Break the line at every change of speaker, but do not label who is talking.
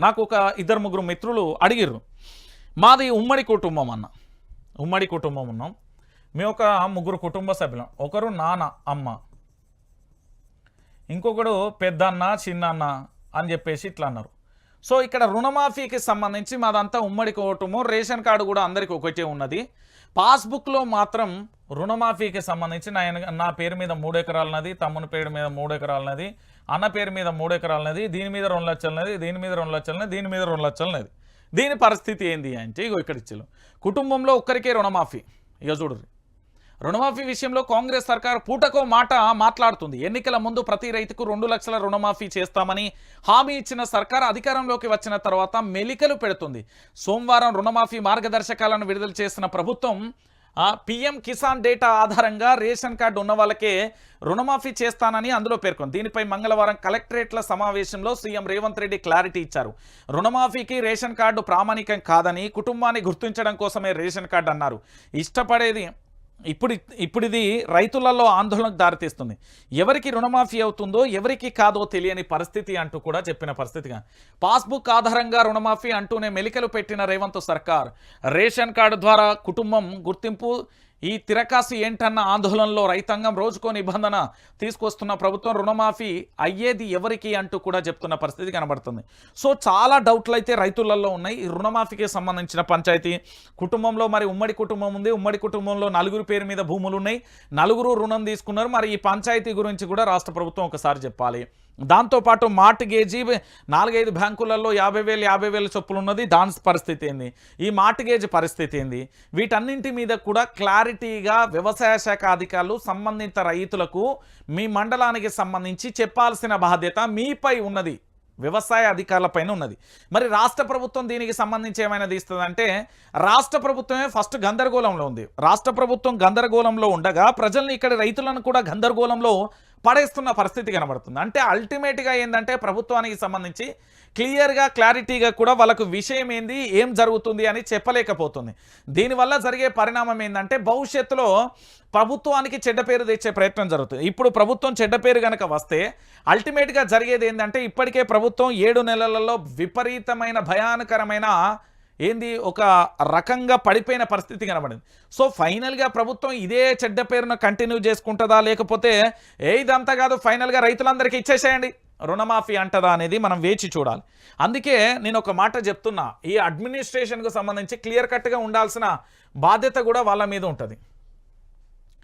నాకు ఒక ఇద్దరు ముగ్గురు మిత్రులు అడిగిర్రు. మాది ఉమ్మడి కుటుంబం అన్న. ఉమ్మడి కుటుంబం ఉన్నాం. మేము ఒక ముగ్గురు కుటుంబ సభ్యులం. ఒకరు నాన్న అమ్మ. ఇంకొకడు పెద్దన్న చిన్నన్న అని చెప్పేసి ఇట్లా అన్నారు. సో ఇక్కడ రుణమాఫీకి సంబంధించి మాదంతా ఉమ్మడి కుటుంబం. రేషన్ కార్డు కూడా అందరికీ ఒకటే ఉన్నది. పాస్బుక్లో మాత్రం రుణమాఫీకి సంబంధించి నా నా పేరు మీద మూడు ఎకరాలన్నది తమ్ముని పేరు మీద మూడు ఎకరాలన్నది అన్న పేరు మీద మూడు ఎకరాలన్నది దీని మీద రెండు లక్షలన్నది దీని మీద రెండు లక్షలన్నది దీని మీద రెండు లక్షలన్నది దీని పరిస్థితి ఏంది అంటే ఇగో ఇక్కడ ఇచ్చారు. కుటుంబంలో ఒక్కరికే రుణమాఫీ. ఇక చూడరు రుణమాఫీ విషయంలో కాంగ్రెస్ సర్కార్ పూటకో మాట మాట్లాడుతుంది. ఎన్నికల ముందు ప్రతి రైతుకు రెండు లక్షల రుణమాఫీ చేస్తామని హామీ ఇచ్చిన సర్కార్ అధికారంలోకి వచ్చిన తర్వాత మెలికలు పెడుతుంది. సోమవారం రుణమాఫీ మార్గదర్శకాలను విడుదల చేసిన ప్రభుత్వం పిఎం కిసాన్ డేటా ఆధారంగా రేషన్ కార్డు ఉన్న వాళ్ళకే రుణమాఫీ చేస్తానని అందులో పేర్కొంది. దీనిపై మంగళవారం కలెక్టరేట్ల సమావేశంలో సీఎం రేవంత్ రెడ్డి క్లారిటీ ఇచ్చారు. రుణమాఫీకి రేషన్ కార్డు ప్రామాణికం కాదని కుటుంబాన్ని గుర్తించడం కోసమే రేషన్ కార్డు అన్నారు. ఇష్టపడేది ఇప్పుడు ఇప్పుడు ఇది రైతులలో ఆందోళనకు దారితీస్తుంది. ఎవరికి రుణమాఫీ అవుతుందో ఎవరికి కాదో తెలియని పరిస్థితి అంటూ కూడా చెప్పిన పరిస్థితిగా పాస్బుక్ ఆధారంగా రుణమాఫీ అంటూనే మెలికలు పెట్టిన రేవంత్ సర్కార్ రేషన్ కార్డు ద్వారా కుటుంబం గుర్తింపు ఈ తిరకాసు ఏంటన్న ఆందోళనలో రైతాంగం రోజుకో నిబంధన తీసుకొస్తున్న ప్రభుత్వం రుణమాఫీ అయ్యేది ఎవరికి అంటూ కూడా చెప్తున్న పరిస్థితి కనబడుతుంది. సో చాలా డౌట్లు అయితే రైతులలో ఉన్నాయి. రుణమాఫీకి సంబంధించిన పంచాయతీ కుటుంబంలో మరి ఉమ్మడి కుటుంబం ఉంది. ఉమ్మడి కుటుంబంలో నలుగురు పేరు మీద భూములు ఉన్నాయి. నలుగురు రుణం తీసుకున్నారు. మరి ఈ పంచాయతీ గురించి కూడా రాష్ట్ర ప్రభుత్వం ఒకసారి చెప్పాలి. దాంతోపాటు మార్ట్ గేజీ నాలుగైదు బ్యాంకులలో యాభై వేలు యాభై వేల చొప్పులు ఉన్నది దాని పరిస్థితి ఏంది? ఈ మార్ట్ గేజ్ పరిస్థితి ఏంది? వీటన్నింటి మీద కూడా క్లారిటీగా వ్యవసాయ శాఖ అధికారులు సంబంధిత రైతులకు మీ మండలానికి సంబంధించి చెప్పాల్సిన బాధ్యత మీపై ఉన్నది. వ్యవసాయ అధికారులపైన ఉన్నది. మరి రాష్ట్ర ప్రభుత్వం దీనికి సంబంధించి ఏమైనా తీస్తుందంటే రాష్ట్ర ప్రభుత్వమే ఫస్ట్ గందరగోళంలో ఉంది. రాష్ట్ర ప్రభుత్వం గందరగోళంలో ఉండగా ప్రజల్ని ఇక్కడ రైతులను కూడా గందరగోళంలో పడేస్తున్న పరిస్థితి కనబడుతుంది. అంటే అల్టిమేట్గా ఏంటంటే ప్రభుత్వానికి సంబంధించి క్లియర్గా క్లారిటీగా కూడా వాళ్ళకు విషయం ఏంది ఏం జరుగుతుంది అని చెప్పలేకపోతుంది. దీనివల్ల జరిగే పరిణామం ఏంటంటే భవిష్యత్తులో ప్రభుత్వానికి చెడ్డ పేరు తెచ్చే ప్రయత్నం జరుగుతుంది. ఇప్పుడు ప్రభుత్వం చెడ్డ పేరు కనుక వస్తే అల్టిమేట్గా జరిగేది ఏంటంటే ఇప్పటికే ప్రభుత్వం ఏడు నెలలలో విపరీతమైన భయానకరమైన ఏంది? ఒక రకంగా పడిపోయిన పరిస్థితి కనబడింది. సో ఫైనల్గా ప్రభుత్వం ఇదే చెడ్డ పేరును కంటిన్యూ చేసుకుంటుందా? లేకపోతే ఏ ఇదంతా కాదు ఫైనల్గా రైతులందరికీ ఇచ్చేసేయండి. రుణమాఫీ అంటదా అనేది మనం వేచి చూడాలి. అందుకే నేను ఒక మాట చెప్తున్నా. ఈ అడ్మినిస్ట్రేషన్కు సంబంధించి క్లియర్ కట్గా ఉండాల్సిన బాధ్యత కూడా వాళ్ళ మీద ఉంటుంది.